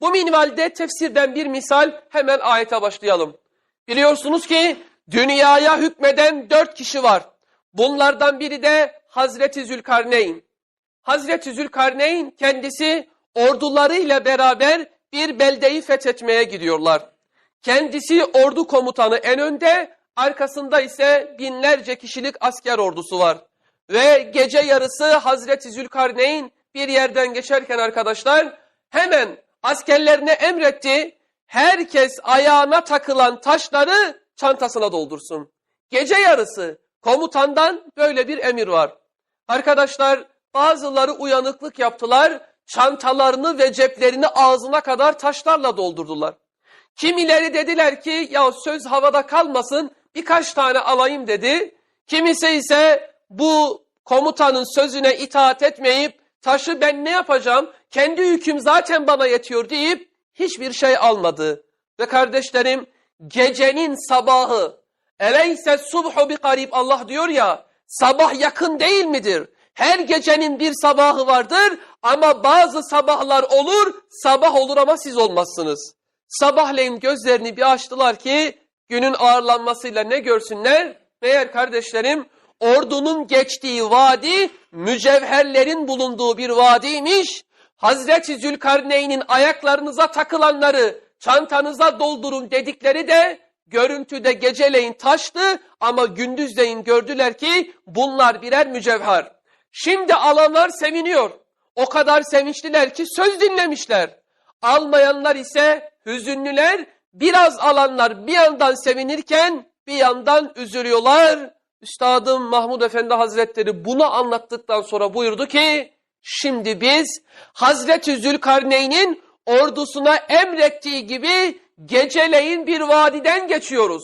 Bu minvalde tefsirden bir misal hemen ayete başlayalım. Biliyorsunuz ki dünyaya hükmeden dört kişi var. Bunlardan biri de Hazreti Zülkarneyn. Hazreti Zülkarneyn kendisi ordularıyla beraber bir beldeyi fethetmeye gidiyorlar. Kendisi ordu komutanı en önde, arkasında ise binlerce kişilik asker ordusu var. Ve gece yarısı Hazreti Zülkarneyn bir yerden geçerken arkadaşlar hemen askerlerine emretti. Herkes ayağına takılan taşları çantasına doldursun. Gece yarısı komutandan böyle bir emir var. Arkadaşlar bazıları uyanıklık yaptılar. Çantalarını ve ceplerini ağzına kadar taşlarla doldurdular. Kimileri dediler ki ya söz havada kalmasın birkaç tane alayım dedi. Kimisi ise bu komutanın sözüne itaat etmeyip taşı ben ne yapacağım kendi yüküm zaten bana yetiyor deyip hiçbir şey almadı. Ve kardeşlerim gecenin sabahı eleyse subhu bi karib Allah diyor ya sabah yakın değil midir? Her gecenin bir sabahı vardır ama bazı sabahlar olur sabah olur ama siz olmazsınız. Sabahleyin gözlerini bir açtılar ki günün ağırlanmasıyla ne görsünler? Meğer kardeşlerim ordunun geçtiği vadi mücevherlerin bulunduğu bir vadiymiş. Hazreti Zülkarneyn'in ayaklarınıza takılanları çantanıza doldurun dedikleri de görüntüde geceleyin taştı ama gündüzleyin gördüler ki bunlar birer mücevher. Şimdi alanlar seviniyor. O kadar sevinçliler ki söz dinlemişler. Almayanlar ise hüzünlüler, biraz alanlar bir yandan sevinirken bir yandan üzülüyorlar. Üstadım Mahmud Efendi Hazretleri bunu anlattıktan sonra buyurdu ki, şimdi biz Hazreti Zülkarneyn'in ordusuna emrettiği gibi geceleyin bir vadiden geçiyoruz.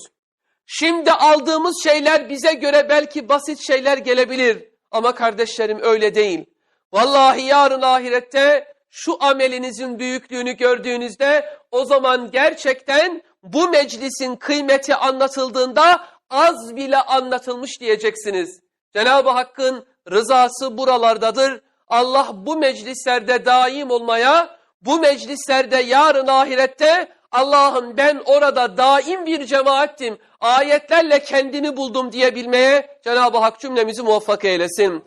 Şimdi aldığımız şeyler bize göre belki basit şeyler gelebilir ama kardeşlerim öyle değil. Vallahi yarın ahirette şu amelinizin büyüklüğünü gördüğünüzde o zaman gerçekten bu meclisin kıymeti anlatıldığında az bile anlatılmış diyeceksiniz. Cenab-ı Hakk'ın rızası buralardadır. Allah bu meclislerde daim olmaya, bu meclislerde yarın ahirette Allah'ım ben orada daim bir cemaattim, ayetlerle kendini buldum diyebilmeye Cenab-ı Hak cümlemizi muvaffak eylesin.